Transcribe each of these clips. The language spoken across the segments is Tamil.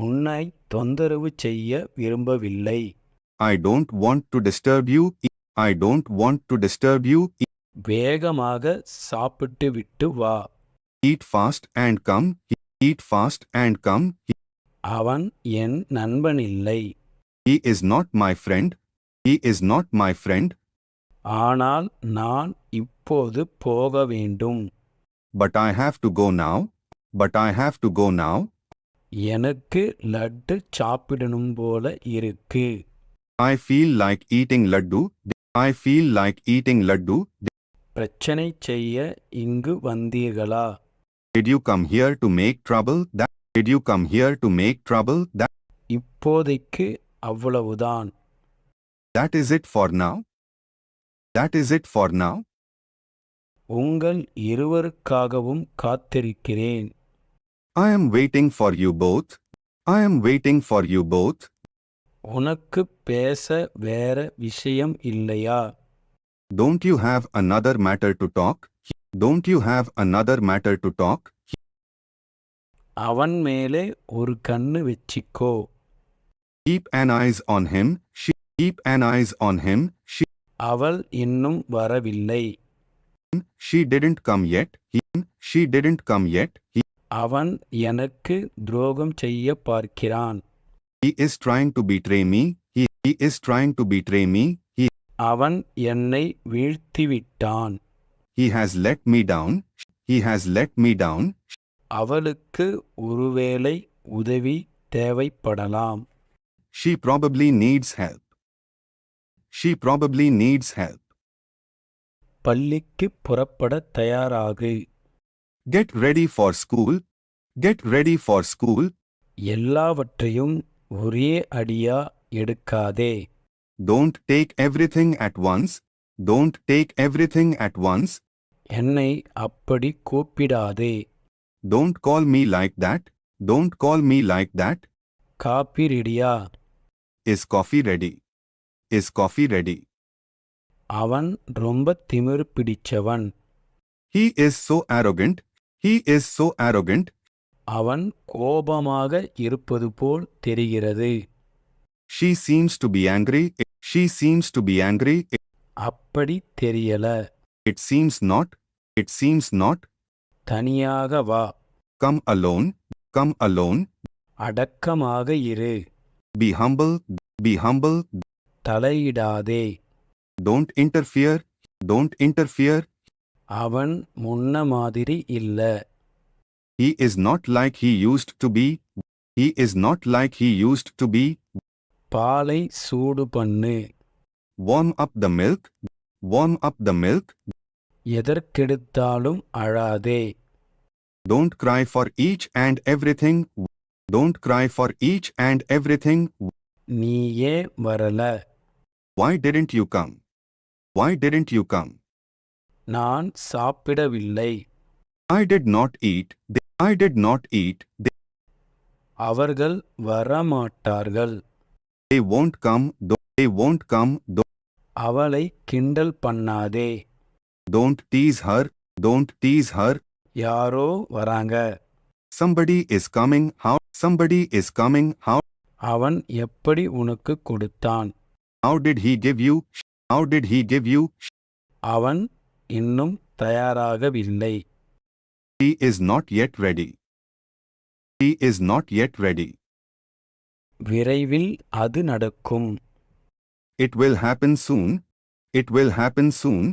உன்னை தொந்தரவு செய்ய விரும்பவில்லை I don't want to disturb you. I don't want to disturb you. வேகமாக சாப்பிட்டு விட்டு வா Eat fast and come. Eat fast and come. அவன் என் நண்பன் இல்லை He is not my friend. He is not my friend. ஆனால் நான் இப்போது போக வேண்டும் But I have to go now. But I have to go now. எனக்கு லட்டு சாப்பிடணும் போல இருக்கு I feel like eating laddu. I feel like eating laddu. பிரச்சனை செய்ய இங்கு வந்தீர்களா Did you come here to make trouble? That did you come here to make trouble? That இப்போதைக்கு அவ்வளவுதான் that is it for now. That is it for now. உங்கள் இருவருக்காகவும் காத்திருக்கிறேன் I am waiting for you both. I am waiting for you both. உனக்கு பேச வேற விஷயம் இல்லையா Don't you have another matter to talk? Don't you have another matter to talk? அவன் மேலே ஒரு கண்ணு வச்சிக்கோ Keep an eyes on him. She keep an eyes on him. She அவள் இன்னும் வரவில்லை she didn't come yet. He she didn't come yet. He அவன் எனக்கு துரோகம் செய்ய பார்க்கிறான் he is trying to betray me. He he is trying to betray me. He அவன் என்னை வீழ்த்திவிட்டான் he has let me down. He has let me down. அவளுக்கு ஒருவேளை உதவி தேவைப்படலாம் She probably needs help. She probably needs help. பள்ளிக்கு புறப்பட தயாராகு Get ready for school. Get ready for school. எல்லாவற்றையும் ஒரே அடியா எடுக்காதே Don't take everything at once. Don't take everything at once. என்னை அப்படி கூப்பிடாதே Don't call me like that. Don't call me like that. Coffee ரெடியா Is coffee ready? Is coffee ready? அவன் ரொம்ப திமிரு பிடிச்சவன் He is so arrogant. He is so arrogant. அவன் கோபமாக இருப்பது போல் தெரிகிறது She seems to be angry. She seems to be angry. அப்படி தெரியல It seems not. It seems not. தனியாக வா Come alone. Come alone. அடக்கமாக இரு Be humble. Be humble. தலையிடாதே Don't interfere. Don't interfere. அவன் முன்ன மாதிரி இல்ல He is not like he used to be. He is not like he used to be. பாலை சூடு பண்ணு Warm up the milk. Warm up the milk. எதற்கெடுத்தாலும் அழாதே Don't cry for each and everything. Don't cry for each and everything. நீயே வரல Why didn't you come? Why didn't you come? நான் சாப்பிடவில்லை I did not eat. They- I did not eat. They, அவர்கள் வரமாட்டார்கள் they won't come. Don't, they won't come. Don't, அவளை கிண்டல் பண்ணாதே don't tease her. Don't tease her. யாரோ வராங்க Somebody is coming. How? Somebody is coming. How? அவன் எப்படி உனக்கு கொடுத்தான் How did he give you? How did he give you? அவன் இன்னும் தயாராகவில்லை He is not yet ready. He is not yet ready. விரைவில் அது நடக்கும் It will happen soon. It will happen soon.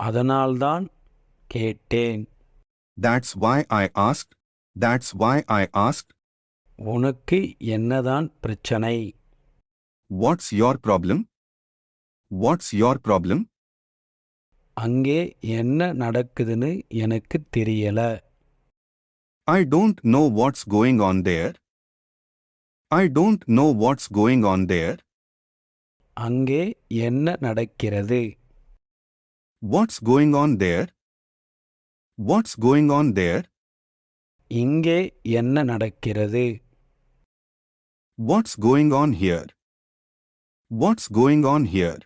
அதனால்தான் கேட்டேன் That's why I asked. That's why I asked. உனக்கு என்னதான் பிரச்சனை What's your problem? What's your problem? அங்கே என்ன நடக்குதுன்னு எனக்கு தெரியல I don't know what's going on there. I don't know what's going on there. அங்கே என்ன நடக்கிறது What's going on there? What's going on there? இங்கே என்ன நடக்கிறது What's going on here? What's going on here?